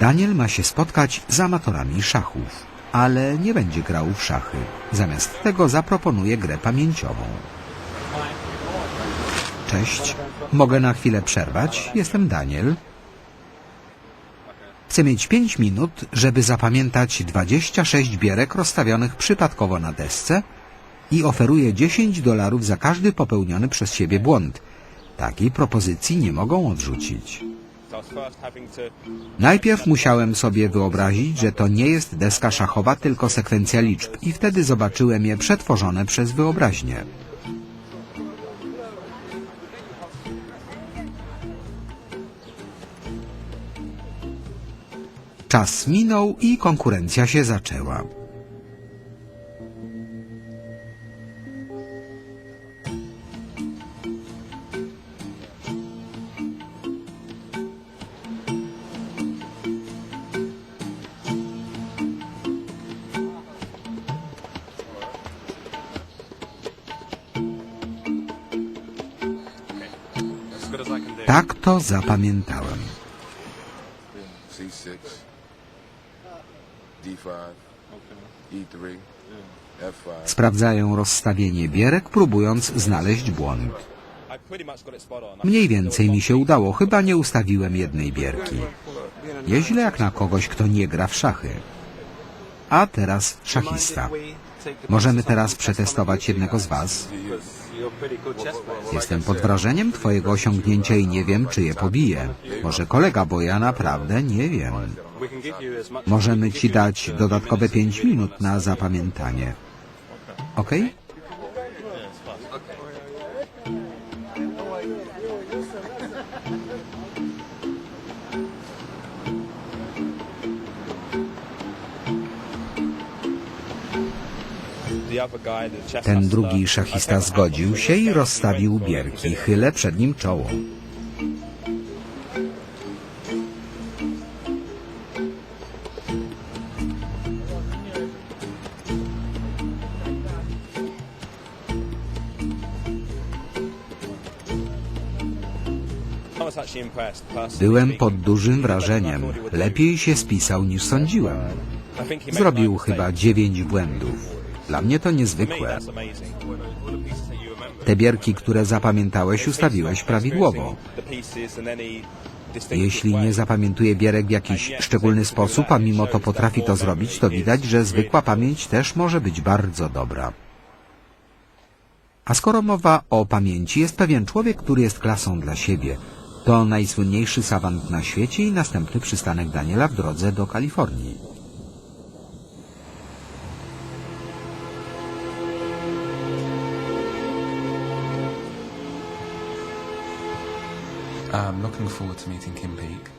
Daniel ma się spotkać z amatorami szachów, ale nie będzie grał w szachy. Zamiast tego zaproponuje grę pamięciową. Cześć, mogę na chwilę przerwać? Jestem Daniel. Chcę mieć 5 minut, żeby zapamiętać 26 bierek rozstawionych przypadkowo na desce i oferuję 10 dolarów za każdy popełniony przez siebie błąd. Takiej propozycji nie mogą odrzucić. Najpierw musiałem sobie wyobrazić, że to nie jest deska szachowa, tylko sekwencja liczb i wtedy zobaczyłem je przetworzone przez wyobraźnię. Czas minął i konkurencja się zaczęła. Tak to zapamiętałem. C6, D5, E3, F5. Sprawdzają rozstawienie bierek, próbując znaleźć błąd. Mniej więcej mi się udało, chyba nie ustawiłem jednej bierki. Nieźle jak na kogoś, kto nie gra w szachy. A teraz szachista. Możemy teraz przetestować jednego z Was. Jestem pod wrażeniem Twojego osiągnięcia i nie wiem, czy je pobiję. Może kolega, bo ja naprawdę nie wiem. Możemy Ci dać dodatkowe 5 minut na zapamiętanie. Ok? Ten drugi szachista zgodził się i rozstawił bierki. Chylę przed nim czoło. Byłem pod dużym wrażeniem. Lepiej się spisał niż sądziłem. Zrobił chyba dziewięć błędów. Dla mnie to niezwykłe. Te bierki, które zapamiętałeś, ustawiłeś prawidłowo. Jeśli nie zapamiętuje bierek w jakiś szczególny sposób, a mimo to potrafi to zrobić, to widać, że zwykła pamięć też może być bardzo dobra. A skoro mowa o pamięci, jest pewien człowiek, który jest klasą dla siebie. To najsłynniejszy savant na świecie i następny przystanek Daniela w drodze do Kalifornii. I'm looking forward to meeting Kim Peek.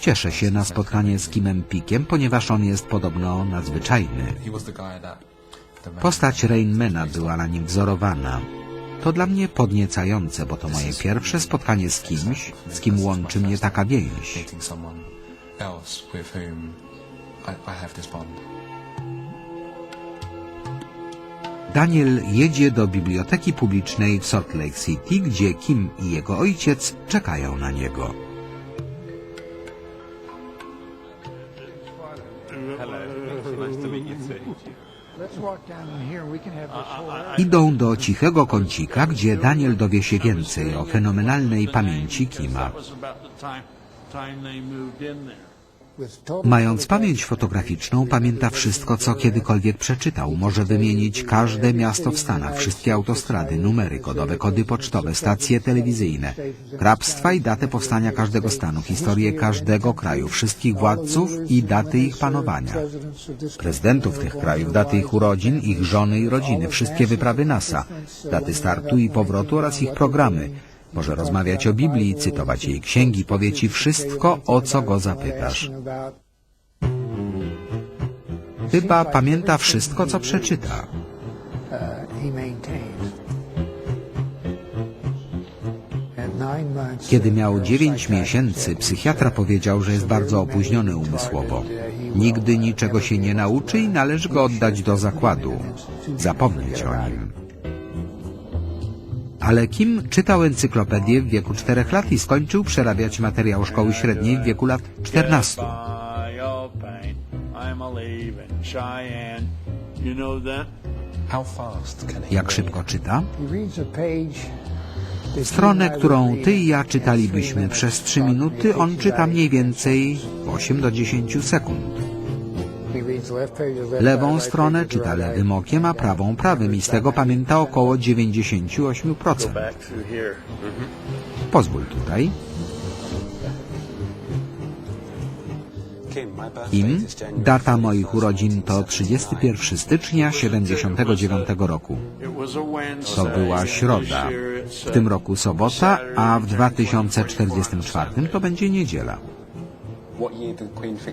Cieszę się na spotkanie z Kimem Pikiem, ponieważ on jest podobno nadzwyczajny. He was the guy that the Postać Rainmana była na nim wzorowana. To dla mnie podniecające, bo to moje pierwsze spotkanie z kimś, z kim łączy mnie taka więź. someone else with whom I, I have this bond. Daniel jedzie do biblioteki publicznej w Salt Lake City, gdzie Kim i jego ojciec czekają na niego. Idą do cichego kącika, gdzie Daniel dowie się więcej o fenomenalnej pamięci Kima. Mając pamięć fotograficzną, pamięta wszystko, co kiedykolwiek przeczytał. Może wymienić każde miasto w Stanach, wszystkie autostrady, numery kodowe, kody pocztowe, stacje telewizyjne, hrabstwa i datę powstania każdego stanu, historię każdego kraju, wszystkich władców i daty ich panowania. Prezydentów tych krajów, daty ich urodzin, ich żony i rodziny, wszystkie wyprawy NASA, daty startu i powrotu oraz ich programy. Może rozmawiać o Biblii, cytować jej księgi, powie ci wszystko, o co go zapytasz. Chyba pamięta wszystko, co przeczyta. Kiedy miał 9 miesięcy, psychiatra powiedział, że jest bardzo opóźniony umysłowo. Nigdy niczego się nie nauczy i należy go oddać do zakładu. Zapomnieć o nim. Ale Kim czytał encyklopedię w wieku 4 lat i skończył przerabiać materiał szkoły średniej w wieku lat 14. Olive and Cheyenne. You know that? How fast can he Jak szybko czyta? Stronę, którą ty i ja czytalibyśmy przez 3 minuty, on czyta mniej więcej 8 do 10 sekund. Lewą stronę czyta lewym okiem, a prawą prawym i z tego pamięta około 98%. Back through here. Pozwól tutaj. Im data moich urodzin to 31 stycznia 79 roku. To była środa. W tym roku sobota, a w 2044 to będzie niedziela.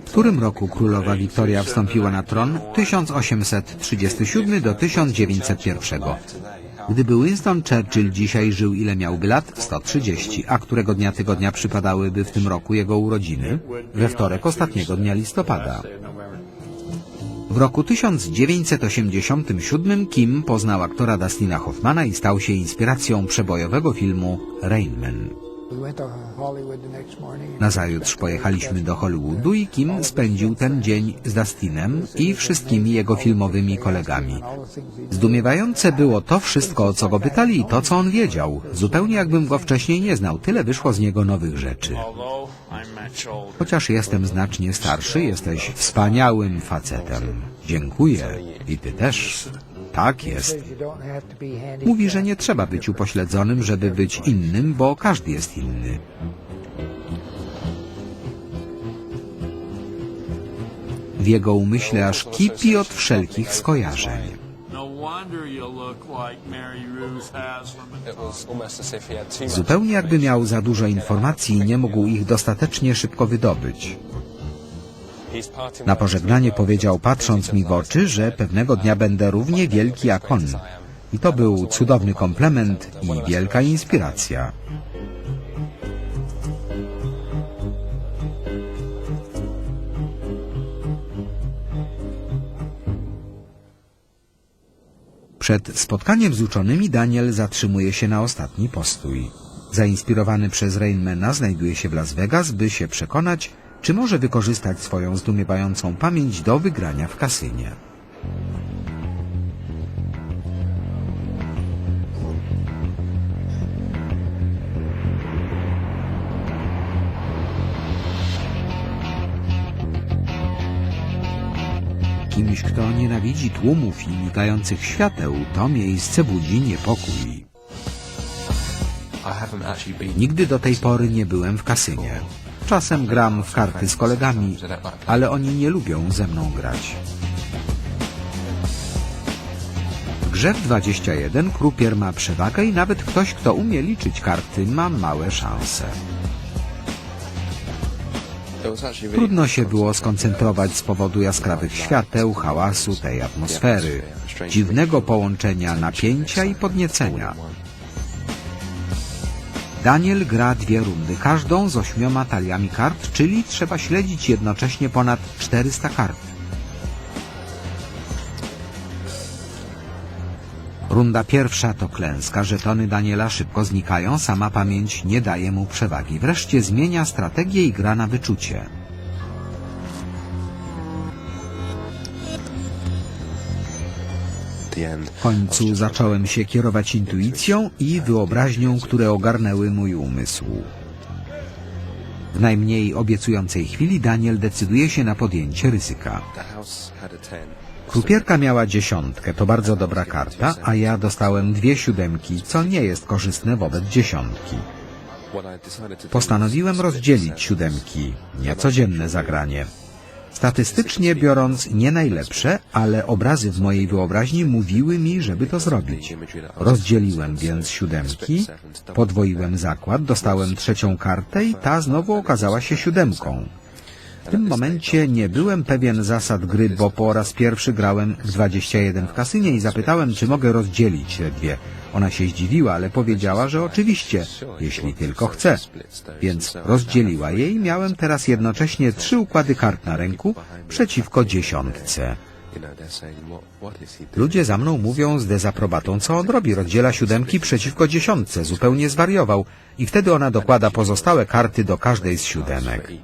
W którym roku królowa Wiktoria wstąpiła na tron? 1837 do 1901. Gdyby Winston Churchill dzisiaj żył ile miałby lat? 130. A którego dnia tygodnia przypadałyby w tym roku jego urodziny? We wtorek ostatniego dnia listopada. W roku 1987 Kim poznał aktora Dustina Hoffmana i stał się inspiracją przebojowego filmu Rain Nazajutrz pojechaliśmy do Hollywoodu i Kim spędził ten dzień z Dustinem i wszystkimi jego filmowymi kolegami. Zdumiewające było to wszystko, o co go pytali i to, co on wiedział. Zupełnie jakbym go wcześniej nie znał. Tyle wyszło z niego nowych rzeczy. Chociaż jestem znacznie starszy, jesteś wspaniałym facetem. Dziękuję. I ty też. Tak jest. Mówi, że nie trzeba być upośledzonym, żeby być innym, bo każdy jest inny. W jego umyśle aż kipi od wszelkich skojarzeń. Zupełnie jakby miał za dużo informacji i nie mógł ich dostatecznie szybko wydobyć. Na pożegnanie powiedział, patrząc mi w oczy, że pewnego dnia będę równie wielki jak on. I to był cudowny komplement i wielka inspiracja. Przed spotkaniem z uczonymi Daniel zatrzymuje się na ostatni postój. Zainspirowany przez Rainmana znajduje się w Las Vegas, by się przekonać, czy może wykorzystać swoją zdumiewającą pamięć do wygrania w kasynie. Kimś, kto nienawidzi tłumów i migających świateł, to miejsce budzi niepokój. Nigdy do tej pory nie byłem w kasynie. Czasem gram w karty z kolegami, ale oni nie lubią ze mną grać. W grze w 21 krupier ma przewagę i nawet ktoś, kto umie liczyć karty, ma małe szanse. Trudno się było skoncentrować z powodu jaskrawych świateł, hałasu, tej atmosfery, dziwnego połączenia napięcia i podniecenia. Daniel gra dwie rundy, każdą z ośmioma taliami kart, czyli trzeba śledzić jednocześnie ponad 400 kart. Runda pierwsza to klęska, żetony Daniela szybko znikają, sama pamięć nie daje mu przewagi. Wreszcie zmienia strategię i gra na wyczucie. W końcu zacząłem się kierować intuicją i wyobraźnią, które ogarnęły mój umysł. W najmniej obiecującej chwili Daniel decyduje się na podjęcie ryzyka. Krupierka miała dziesiątkę, to bardzo dobra karta, a ja dostałem dwie siódemki, co nie jest korzystne wobec dziesiątki. Postanowiłem rozdzielić siódemki. Niecodzienne zagranie. Statystycznie biorąc nie najlepsze, ale obrazy w mojej wyobraźni mówiły mi, żeby to zrobić. Rozdzieliłem więc siódemki, podwoiłem zakład, dostałem trzecią kartę i ta znowu okazała się siódemką. W tym momencie nie byłem pewien zasad gry, bo po raz pierwszy grałem w 21 w kasynie i zapytałem, czy mogę rozdzielić te dwie. Ona się zdziwiła, ale powiedziała, że oczywiście, jeśli tylko chce. Więc rozdzieliła je i miałem teraz jednocześnie trzy układy kart na ręku przeciwko dziesiątce. Ludzie za mną mówią z dezaprobatą, co on robi. Rozdziela siódemki przeciwko dziesiątce. Zupełnie zwariował. I wtedy ona dokłada pozostałe karty do każdej z siódemek.